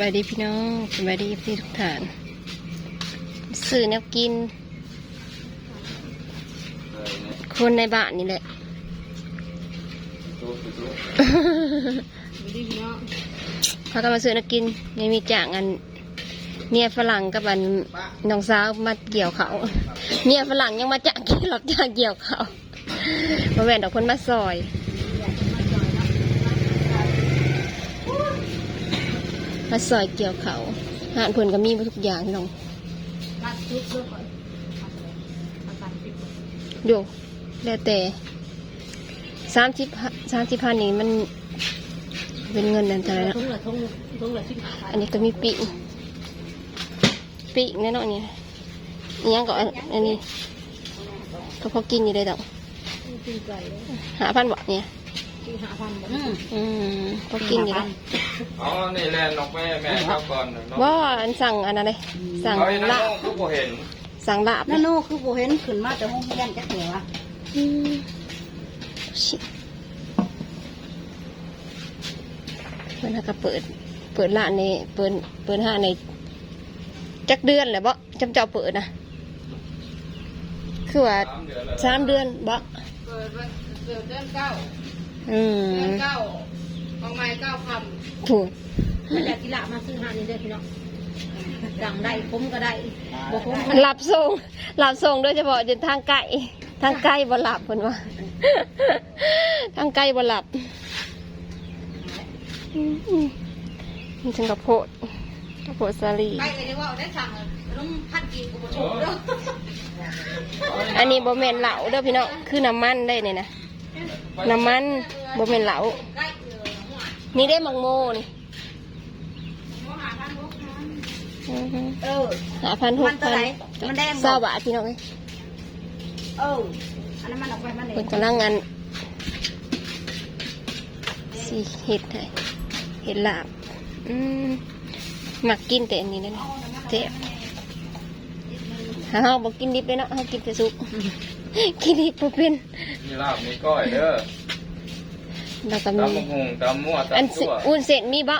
บายดีพี่น้องสบายดีพี่ทุกท่านซื้อแนวกิน คนในบ้านนี่แหละเนาะพากันมาซื้อนวกินยังมีจ่างอันเมียฝรั่งกับอันน้องสาวมาเกี่ยวเขาเมียฝรั่งยังมาจ่างกี่หลับจ่างเกี่ยวเขามาแหวนดอกคนมาซอย มาซอยเกี่ยวเขาหานเพิ่นก็มีทุกอย่างน้องรัดชุดด้วยก่อนมาตัดปิดโยแล้วแต่สามสิบสามสิบพันนี่มันเป็นเงินนั่นเท่าไหร่นะทุ่งละอันนี้ก็มีปีกปีกแน่นอนเนี่อิหยังก็อันอันนี้ก็พอกินอยู่ได้ดอกตีไก่เลยหาพันบาทเนี่ย ตีห้าพันบ่อืมพอกินอยู่ได้อ๋อนี่แลนออกแม่แม่เข้าก่อนเนาะว่าอันสั่งอันนั้นเลยสั่งเอาไอ้นั่นลาบก็บ่เห็นสั่งลาบนั่นโน่คือบ่เห็นขึ้นมาแต่ห้องเรียนจักเหนียวอะอืมชิเพิ่นหาก็เปิด เปิดร้านในเปิดเปิดห้านในจักเดือนแหละบ่จำเจ้าเปิดนะคือว่าสามเดือนแล้วสามเดือนบ่เกิดวันเกิดเดือนเก้า อืมเดือนเก้าของไม้เก้าคถูกำมันอยากกีฬามาซื้อหานี่เด้อพี่น้องดังได้ผมก็ได้บ่ผมหลับส่งหลับส่งโดยเฉพาะจนทางไก่ทางไก่บ่หลับเพิ่นว่า ทางไก่บ่หลับอืมนี่ถึงกับโพดกับโพดสาลี ไปเลยว่าได้สั่งลุงพัดกินกูบ่ถูกเด้ออันนี้บ่แม่นเหลาเด้อพี่น้องคือน้ำมันได้เนี่ยนะ น้ำมันบ่แม่นเหลาได้เออหัวนี่ได้มังโมนี่หัวหาพันหกพันอือฮึเออหาพันหกมันเท่าพันไหร่มันแดงบ่เศร้าบาทพี่น้องเอ้ยเอออันนั้นมันออกไปมันเอเพิ่นงกำลังงานสิเห็ดให้เห็ดลาบอืมมักกินแต่อันนี้นะเจ็บถ้าเฮาบ่กินดิบเลยเนาะเฮากินแต่สุก กินดิบบ่เป็นมีลาบมีก้อยเด้อแล้วก็ตำมีมะฮุงตำมั่วอันตำสิตัวอุ่นเส้นมีบ่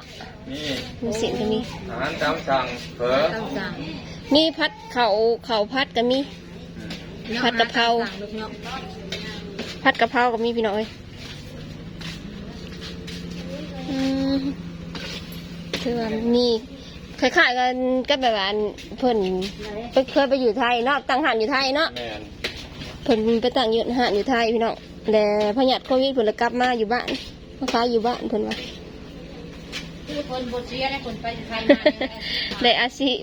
นี่อุ่นเส้นก็มี อาหารตามสั่งเผลอต้องสั่งมีพัดเขาเขาพัดก็มีผัดกะเพราผัดกะเพราก็มีพี่น้องเอ้ยอืมคือว่ามีคล้ายๆกันก็แบบว่าอันเพิ่นไปเคยไปอยู่ไทยเนาะตั้งหันอยู่ไทยเนาะแม่น เพิ่นไปตั้งอยู่หันอยู่ไทยพี่น้องแต่พยัดโควิดเพิ่นเลยกลับมาอยู่บ้านมาขายอยู่บ้านเพิ่นว่าคือคนบทเสียนะคนไปไทยมาเนี่ยได้อาชีพ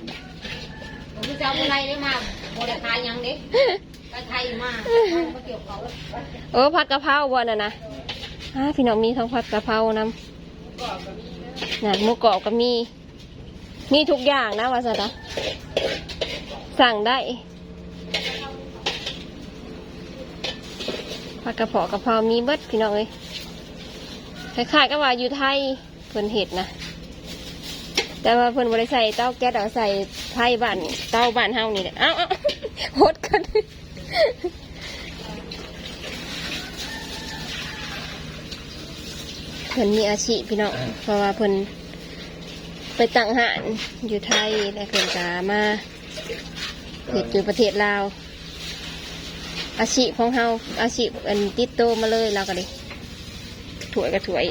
ผมจะเอาอะไรได้มาบริขายยังเด็กไปไทยมามาเกี่ยวเขาโอ้ผัดกะเพราบ่น่ะนะอ่าพี่น้องมีทั้งผัดกะเพรานำน่ะหมูกรอบก็มี มีทุกอย่างนะว่าซะนะสั่งได้ ผัดกระเพาะกะเพรามีเบิดพี่น้องเอ้ยคล้ายๆกับว่าอยู่ไทยเพิ่นเห็ดนะ แต่ว่าเพิ่นบ่ได้ใส่เต้าแก๊สเอาใส่ไทยบ้านเต้าบ้านเฮานี่แหละเอ้าเอ้าโหดกันเพิ่นมีอาชีพพี่น้องเพราะว่าเพิ่นไปตั้งหานอยู่ไทยและเพิ่นกามาเฮ็ดอยู่ประเทศลาว อาชีพของเฮาอาชีพอันติดโตมาเลยเราก็เลยถวยกับถวย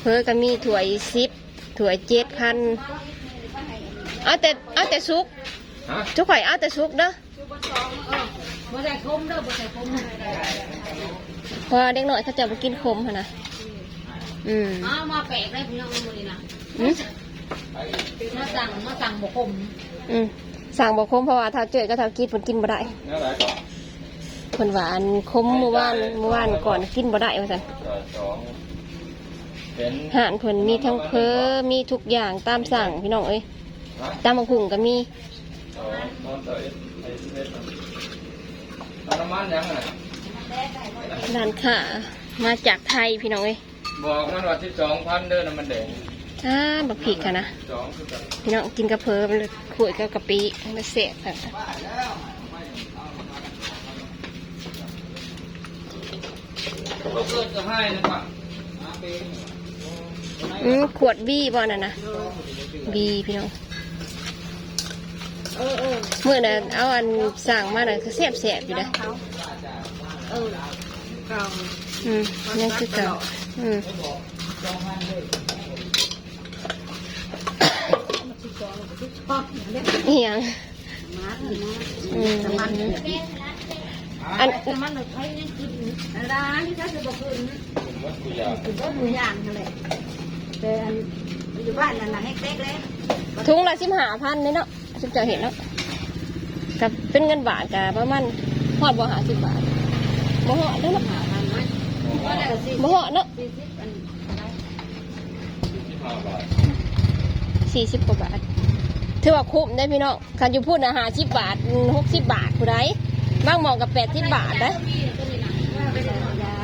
เพิ่นก็มีถวยสิบถวยเจ็ดพันเอาแต่เอาแต่ซุกฮะทุกข่อยเอาแต่ซุกเด้อบ่ใส่คมเด้อบ่ใส่คมเพราะว่าเด็กน้อยเขาจะมากินขมหั่นนะอืมอ้าวมาแปลกได้พี่น้องมื้อนี้นะอืมมาสั่งมาสั่งบ่คมอืมสั่งบอกคมเพราะว่าเท่าเจอก็เท่ากินเพิ่นกินบ่ได้ พิ่นหวาอันคมเมื่อวานเมื่อวานก่อนกินบ่ได้ว่าซั่นต่อสองเป็นอาหารเพิ่นมีทั้งเพอมีทุกอย่างตามสั่งพี่น้องเอ้ยฮะตามบักหุ่งก็มีสองนอนต่อเอ็ดไอ้เอ็ดเอาน้ำมันยังไงร้านค้ามาจากไทยพี่น้องเอ้ยบอกมันว่าที่สองพันเด้อน้ำมันแดงอ่าบักผิกค่ะนะสองคือกันพี่น้องกินกระเพอมันขวยกับกะปิมันเสียบค่ะ เราเกิดจะให้นะครับอืมขวดบีบ่นั่นนะบีพี่น้องเมื่อน่ะเอาอันสั่งมาน่ะคือแซ่บแซ่บอยู่เด้อเขาเออเก่าอืมยังคือเก่าอืมอีหยังอืม อันมันใช้ยังกินร้านที่เขาจะบอกคืนผมว่ากูยากคือว่ามือย่างนั่นแหละแต่อยู่บ้านนั่นน่ะให้เต็กเลยถุงละสิบห้าพันนี่เนาะสิบจ้าเห็นเนาะกับเป็นเงินบาทกับประมาณหอดบ่หาสิบบาทบ่หอดเนาะมว่าแล้วสิบ่หอดเนาะสี่สิบอันอะไรที่ห้าบาทสี่สิบกว่าบาทถือว่าคุ้มได้พี่น้องคันอยู่พูดนะหาสิบบาทหกสิบบาทผู้ใด บางหมองกับแปดสิบบาทนะว่าไปเลยยา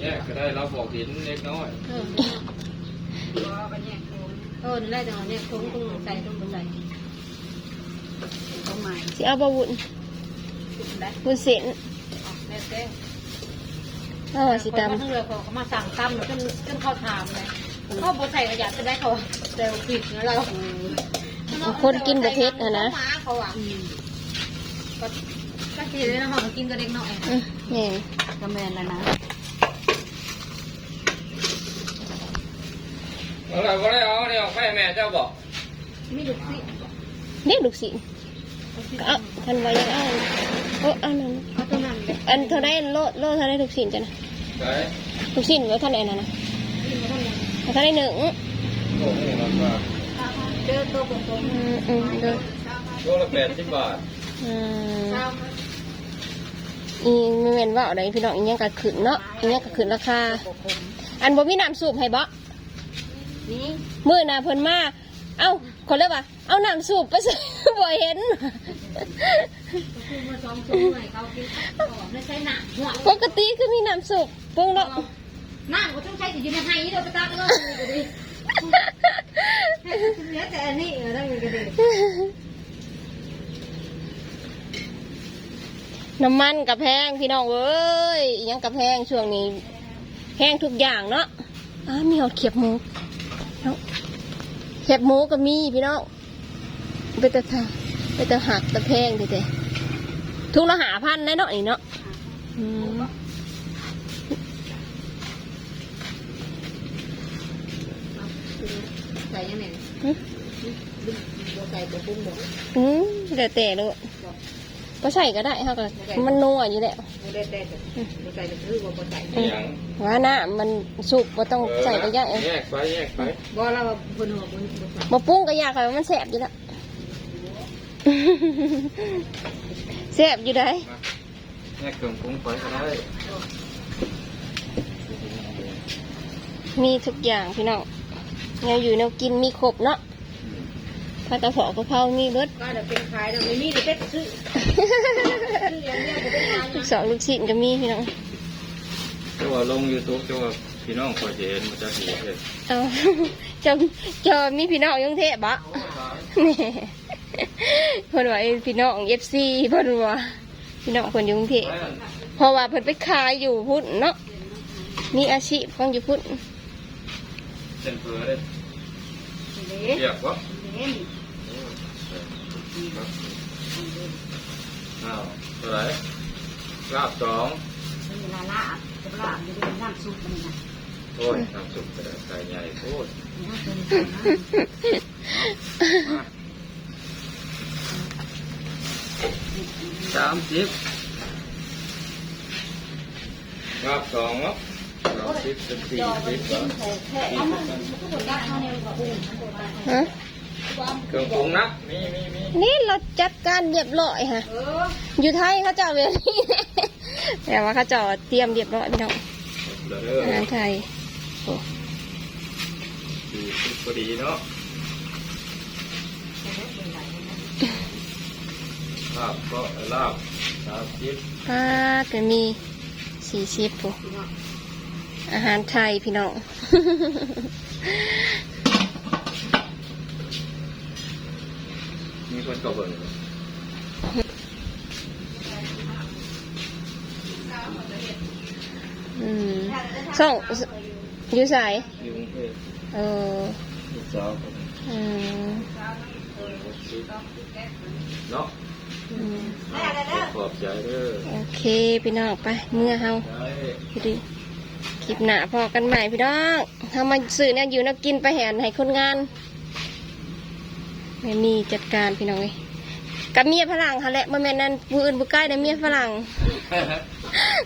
แยกก็ได้เราบอกเห็นเล็กน้อยเออไปแยกโครงเออได้แต่เนี่ยโครงตรงใส่ตรงใส่ตรงใหม่สิเอาบะวุนได้วุนเส้นแม่เต้เอาว่าสิตเขาเรือเขามาสั่งตำจนจนเขาถามเลยเขาบดใส่กระยาจะได้เขาเซลผิดนะเราำ คนกินบะเท็ดนะนะเขาอะก็ก็ทีเลยนะเขากินก็เด็กน้อยอืมแม่นก็แมนแล้วนะเอาล่ะก็ได้เอาเนี่ยให้แม่เจ้าบอกมีลูกศิษย์เรียกลูกศิษย์ก็เอาทันไว้ยังเอาโอ้อันนั้นเขาตัวนั้นเลยอันเท่าได้โลโลเท่าได้ลูกศิษย์จ้ะนะใช่ลูกศิษย์ไว้เท่าไหร่นะนะกินมาทั้งนั้นเท่าได้หนึ่งโอ้โหราคา เจอตัวกลมอืมอืมเด้อโลละแปดสิบบาทอืมๆเช้าอีไม่เว้นว่าอะไรพี่น้องอีกยังกะขึ้นเนาะอีกยังกะขึ้นราคา อันบ่มีน้ำสูบให้บ่นี่มื้อหน่ะเพิ่นมา เอ้าคนเลยว่า เอาน้ำสูบไปใส่ บ่เห็น คือมาซ้อมซุ้มหน่อยเขากินไม่ใช่หนักหัวปกติคือมีน้ำสูบปรุงเนาะน้ำก็ต้องใช้อยู่ในไฮนี่เราไปตักเลยก็ดี เหลือแต่อันนี้เออได้เงินก็ดีน้ำมันกับแพงพี่น้องเอ้ยอีหยังกับแพงช่วงนี้แพงทุกอย่างเนาะอ้ามีหอดเขียบหมูเนาะเขียบหมูก็มีพี่น้องไปแต่ทาไปแต่หักแต่แพงแต่ทุกละหาพันแน่เนาะนี่เนาะอืม ใส่ยังไงหึใส่ตัวปุ้งหมดอืมแต่แต่เลยก็ใส่ก็ได้ค่ะก็มันนัวอยู่แล้วไม่ได้แต่ไม่ใส่ก็คือว่าใส่เสียงว่าน้ำมันสุกว่าต้องใส่ก็ยากแยกไปแยกไปบ่เราบนหัวบนบนมาปรุงก็ยากค่ะมันแสบอยู่แล้วแสบอยู่ได้แยกเครื่องปรุงไปก็ได้มีทุกอย่างพี่น้อง แนวอยู่แนวกินมีครบเนาะผัดกระเพาะกระเพรามีเบิดก็เดี๋ยวเป็นขายเราไม่มีเดี๋ยวเป็ดซื้อซื้ออย่างเดียวก็เป็นขายลูกสองลูกศิษย์ก็มีพี่น้องเจ้าว่าลงยูทูบเจ้าว่าพี่น้องคอยจะเห็นมันจะเห็นเลยเอาเจะจะมีพี่น้องอยังเทพบะแหน่เพิ่นว่าไอ้พี่น้องเอฟซีเพิ่นว่าพี่น้องเพิ่นอยู่กรุงเทพเพราะว่าเพิ่นไปขายอยู่พุ่นเนาะมีอาชีพของอยู่พุ่น เส้นเฟือได้เด้เรียกวะเด้อ้าวเท่าไหร่ลาบสอง เวลาลาบจะเป็นน้ำซุปมันนะโอ้ยน้ำสุกกระดาษใส่ใหญ่โคตรน้ำซุปสามสิบลาบสองเนาะสามสิบเป็นสี่สิบเหรอเอามันก็ผลได้เขาเนี่ยกับอุ้มมันตัวได้ฮะเครื่องปรุงนะมีมีมีนี่เราจัดการเรียบร้อยค่ะอยู่ไทยเขาเจ้าแบบนี้แต่ว่าเขาเจ้าเตรียมเรียบร้อยพี่น้องอาหารไทยโอ้พอดีเนาะลาบก็ลาบสามสิบป้าก็มีสี่สิบปุ๊ อาหารไทยพี่น้องมีคนก็เบิ่งอืมส่องอยู่สายอยู่กรุงเทพเออลูกสาวผมอืมเนาะอืมขอบใจเด้อโอเคพี่น้องไปเมื่อเฮาได้พี่ดิ คลิปหน้าพอกันใหม่พี่น้องถ้ามาซื้อเนี่ยอยู่นักกินไปแหนให้คนงานไม่มีจัดการพี่น้องเลยกับเมียฝรั่งค่ะแหละบ่แม่นนั่นผู้อื่นผู้ใกล้นะเมียฝรั่ง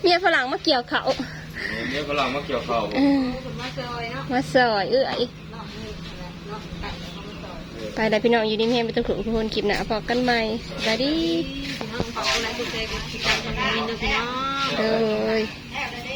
เมียฝรั่งมาเกี่ยวเขาเนี่ยฝรั่งมาเกี่ยวข้าวบ่อืมมาซอยเนาะมาซอยเอื้อยเนาะนี่เนาะไก่เขามาซอยไปแล้วพี่น้องอยู่ดีเมียไปตุกทุกคนคลิปหน้าพอกันใหม่สวัสดีพี่น้องฝากอะไรคุณเจกับพี่กันทำงานนะพี่น้องเลยเ